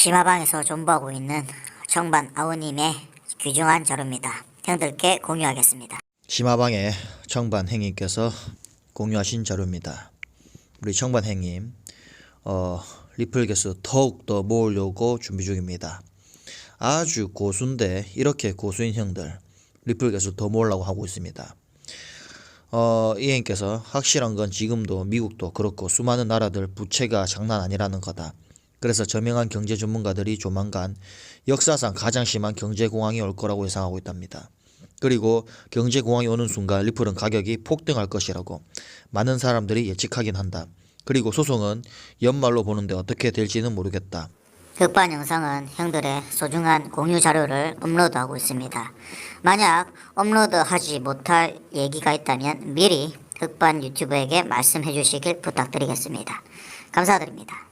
심화방에서 존버하고 있는 정반 아우님의 귀중한 자료입니다. 형들께 공유하겠습니다. 심화방의 청반 행님께서 공유하신 자료입니다. 우리 청반 행님 어, 리플 개수 더욱더 모으려고 준비 중입니다. 아주 고수인데 이렇게 고수인 형들 리플 개수 더 모으려고 하고 있습니다. 어, 이 형께서 확실한 건 지금도 미국도 그렇고 수많은 나라들 부채가 장난 아니라는 거다. 그래서 저명한 경제 전문가들이 조만간 역사상 가장 심한 경제 공황이 올 거라고 예상하고 있답니다. 그리고 경제 공황이 오는 순간 리플은 가격이 폭등할 것이라고 많은 사람들이 예측하긴 한다. 그리고 소송은 연말로 보는데 어떻게 될지는 모르겠다. 흑반 영상은 형들의 소중한 공유 자료를 업로드하고 있습니다. 만약 업로드하지 못할 얘기가 있다면 미리 흑반 유튜브에게 말씀해 주시길 부탁드리겠습니다. 감사드립니다.